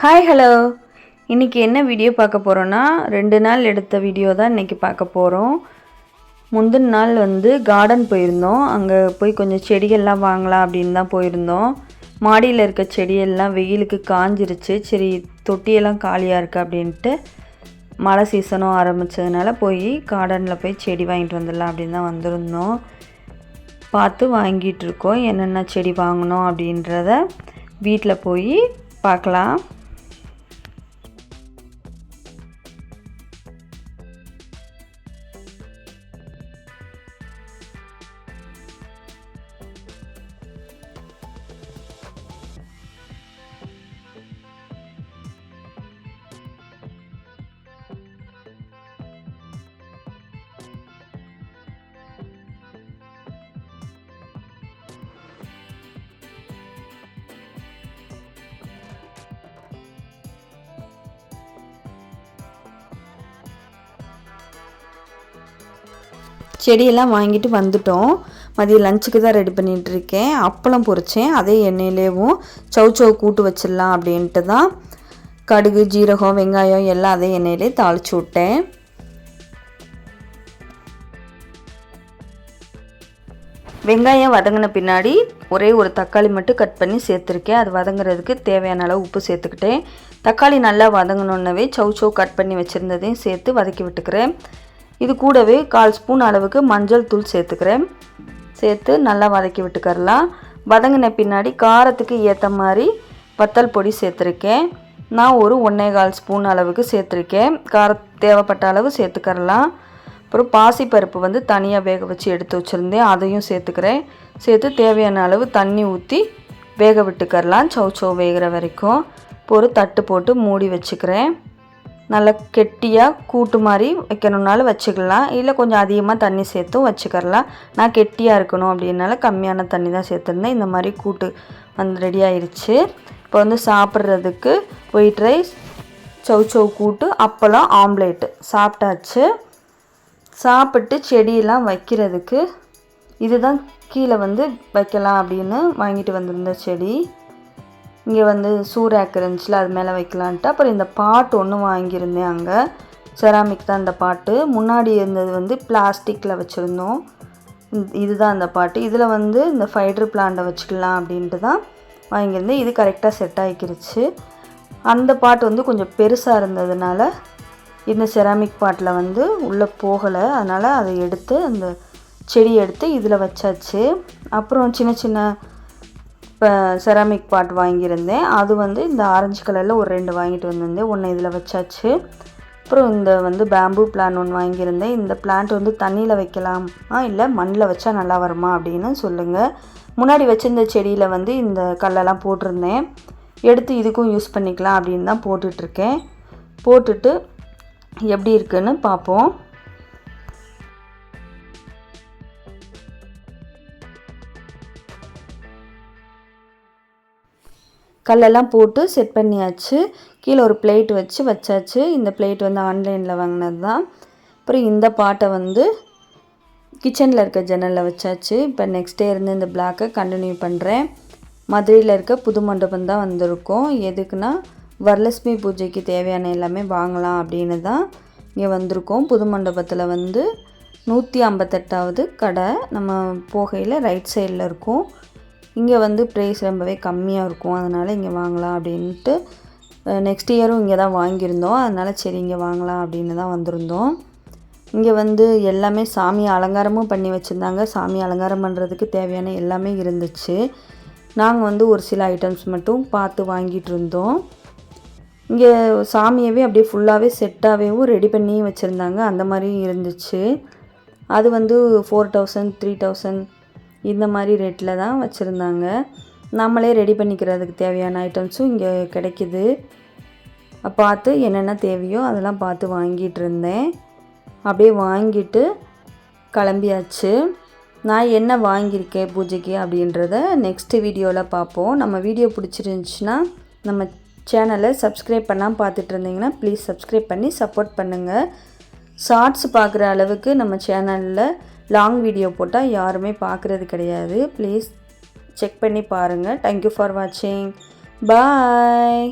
Hi hello இன்றைக்கி என்ன video பார்க்க போகிறோன்னா ரெண்டு நாள் எடுத்த வீடியோ தான் இன்றைக்கி பார்க்க போகிறோம் முந்தின நாள் வந்து கார்டன் போயிருந்தோம். அங்கே போய் கொஞ்சம் செடிகள்லாம் வாங்கலாம் அப்படின்னு தான் போயிருந்தோம். மாடியில் இருக்க செடியெல்லாம் வெயிலுக்கு காஞ்சிருச்சு. சரி தொட்டியெல்லாம் காலியாக இருக்குது அப்படின்ட்டு மழை சீசனும் ஆரம்பித்ததுனால போய் கார்டனில் போய் செடி வாங்கிட்டு வந்துடலாம் அப்படின்னு தான் வந்திருந்தோம். பார்த்து வாங்கிட்டு இருக்கோம். என்னென்ன செடி வாங்கணும் அப்படின்றத வீட்டில் போய் பார்க்கலாம். செடியெல்லாம் வாங்கிட்டு வந்துட்டோம். மதியம் லஞ்சுக்கு தான் ரெடி பண்ணிகிட்டு இருக்கேன் அப்பளம் பொறிச்சேன் அதே எண்ணெயிலேயும் சவு சவு கூட்டு வச்சிடலாம் அப்படின்ட்டு தான். கடுகு ஜீரகம் வெங்காயம் எல்லாம் அதே எண்ணெயிலே தாளிச்சு விட்டேன். வெங்காயம் வதங்கின பின்னாடி ஒரே ஒரு தக்காளி மட்டும் கட் பண்ணி சேர்த்துருக்கேன். அது வதங்குறதுக்கு தேவையான அளவு உப்பு சேர்த்துக்கிட்டேன். தக்காளி நல்லா வதங்கினோன்னவே சவு சவு கட் பண்ணி வச்சுருந்ததையும் சேர்த்து வதக்கி விட்டுக்கிறேன். இது கூடவே கால் ஸ்பூன் அளவுக்கு மஞ்சள் தூள் சேர்த்துக்கிறேன். சேர்த்து நல்லா வதக்கி விட்டுக்கரலாம். வதங்கின பின்னாடி காரத்துக்கு ஏற்ற மாதிரி வத்தல் பொடி சேர்த்துருக்கேன். நான் ஒரு ஒன்றே கால் ஸ்பூன் அளவுக்கு சேர்த்துருக்கேன். கார தேவைப்பட்ட அளவு சேர்த்துக்கரலாம். அப்புறம் பாசிப்பருப்பு வந்து தனியாக வேக வச்சு எடுத்து வச்சுருந்தேன். அதையும் சேர்த்துக்கிறேன். சேர்த்து தேவையான அளவு தண்ணி ஊற்றி வேக விட்டுக்கரலாம். சௌ சௌ வேகிற வரைக்கும். இப்போ ஒரு தட்டு போட்டு மூடி வச்சுக்கிறேன். நல்லா கெட்டியாக கூட்டு மாதிரி வைக்கணுன்னாலும் வச்சுக்கலாம். இல்லை கொஞ்சம் அதிகமாக தண்ணி சேர்த்தும் வச்சுக்கரலாம் நான் கெட்டியாக இருக்கணும் அப்படின்னால கம்மியான தண்ணி தான் சேர்த்துருந்தேன். இந்த மாதிரி கூட்டு வந்து ரெடி ஆயிடுச்சு இப்போ வந்து சாப்பிட்றதுக்கு ஒயிட் ரைஸ் சௌ சௌ கூட்டு அப்பளம் ஆம்லேட்டு சாப்பிட்டாச்சு. சாப்பிட்டு செடியெல்லாம் வைக்கிறதுக்கு இதுதான் கீழே வந்து வைக்கலாம் அப்படின்னு வாங்கிட்டு வந்திருந்த செடி. இங்கே வந்து சூறாக் இருந்துச்சுல அது மேலே வைக்கலான்ட்டு. அப்புறம் இந்த பாட்டு ஒன்று வாங்கியிருந்தேன் அங்கே. செராமிக் தான் இந்த பாட்டு. முன்னாடி இருந்தது வந்து பிளாஸ்டிக்கில் வச்சுருந்தோம். இதுதான் அந்த பாட்டு. இதில் வந்து இந்த ஃபைட்ரு பிளான்ட்டை வச்சுக்கலாம் அப்படின்ட்டு தான் வாங்கியிருந்தேன். இது கரெக்டாக செட் ஆகிக்கிருச்சு. அந்த பாட்டு வந்து கொஞ்சம் பெருசாக இருந்ததுனால இந்த செராமிக் பாட்டில் வந்து உள்ளே போகலை. அதனால் அதை எடுத்து அந்த செடி எடுத்து இதில் வச்சாச்சு. அப்புறம் சின்ன சின்ன இப்போ செராமிக் பாட் வாங்கியிருந்தேன். அது வந்து இந்த ஆரஞ்சு கலரில் ஒரு ரெண்டு வாங்கிட்டு வந்திருந்தேன். ஒன்று இதில் வச்சாச்சு. அப்புறம் இந்த வந்து பேம்பு பிளான் ஒன்று வாங்கியிருந்தேன். இந்த பிளான்ட் வந்து தண்ணியில் வைக்கலாமா? இல்லை மண்ணில் வச்சா நல்லா வருமா அப்படின்னு சொல்லுங்கள் முன்னாடி வச்சிருந்த செடியில் வந்து இந்த கல்லெல்லாம் போட்டிருந்தேன். எடுத்து இதுக்கும் யூஸ் பண்ணிக்கலாம் அப்படின்னு தான் போட்டுட்ருக்கேன் போட்டுட்டு எப்படி இருக்குன்னு பார்ப்போம். கல்லெல்லாம் போட்டு செட் பண்ணியாச்சு. கீழே ஒரு பிளேட் வச்சு வச்சாச்சு. இந்த பிளேட் வந்து ஆன்லைனில் வாங்கினது தான் அப்புறம் இந்த பாட்டை வந்து கிச்சனில் இருக்க ஜன்னலில் வச்சாச்சு. இப்போ நெக்ஸ்ட் டே இருந்து இந்த பிளாக்கை கண்டினியூ பண்ணுறேன் மதுரையில் இருக்க புது மண்டபம் தான் வந்திருக்கோம். எதுக்குன்னா வரலட்சுமி பூஜைக்கு தேவையான எல்லாமே வாங்கலாம் அப்படின்னு தான் இங்கே வந்திருக்கோம். புது மண்டபத்தில் வந்து நூற்றி ஐம்பத்தெட்டாவது கடை நம்ம போகையில் ரைட் சைடில் இருக்கும். இங்கே வந்து ப்ரைஸ் ரொம்பவே கம்மியாக இருக்கும். அதனால் இங்கே வாங்கலாம் அப்படின்ட்டு நெக்ஸ்ட் இயரும் இங்கே தான் வாங்கியிருந்தோம். அதனால் சரி இங்கே வாங்கலாம் அப்படின்னு தான் வந்திருந்தோம். இங்கே வந்து எல்லாமே சாமி அலங்காரமும் பண்ணி வச்சுருந்தாங்க. சாமி அலங்காரம் பண்ணுறதுக்கு தேவையான எல்லாமே இருந்துச்சு. நாங்கள் வந்து ஒரு சில ஐட்டம்ஸ் மட்டும் பார்த்து வாங்கிட்டு இருந்தோம். இங்கே சாமியவே அப்படியே ஃபுல்லாகவே செட்டாகவேவும் ரெடி பண்ணி வச்சுருந்தாங்க. அந்த மாதிரி இருந்துச்சு. அது வந்து ஃபோர் தௌசண்ட் த்ரீ தௌசண்ட் இந்த மாதிரி ரேட்டில் தான் வச்சுருந்தாங்க. நம்மளே ரெடி பண்ணிக்கிறதுக்கு தேவையான ஐட்டம்ஸும் இங்கே கிடைக்கிது. பார்த்து என்னென்ன தேவையோ அதெல்லாம் பார்த்து வாங்கிட்டு இருந்தேன். அப்படியே வாங்கிட்டு கிளம்பியாச்சு. நான் என்ன வாங்கியிருக்கேன் பூஜைக்கு அப்படின்றத நெக்ஸ்ட் வீடியோவில் பார்ப்போம். நம்ம வீடியோ பிடிச்சிருந்துச்சின்னா நம்ம சேனலை சப்ஸ்கிரைப் பண்ணால் பார்த்துட்டு இருந்தீங்கன்னா ப்ளீஸ் சப்ஸ்கிரைப் பண்ணி சப்போர்ட் பண்ணுங்கள் ஷார்ட்ஸ் பார்க்குற அளவுக்கு நம்ம சேனலில் லாங் வீடியோ போட்டால் யாருமே பார்க்குறது கிடையாது. ப்ளீஸ் செக் பண்ணி பாருங்கள் தேங்க்யூ ஃபார் வாட்சிங் பாய்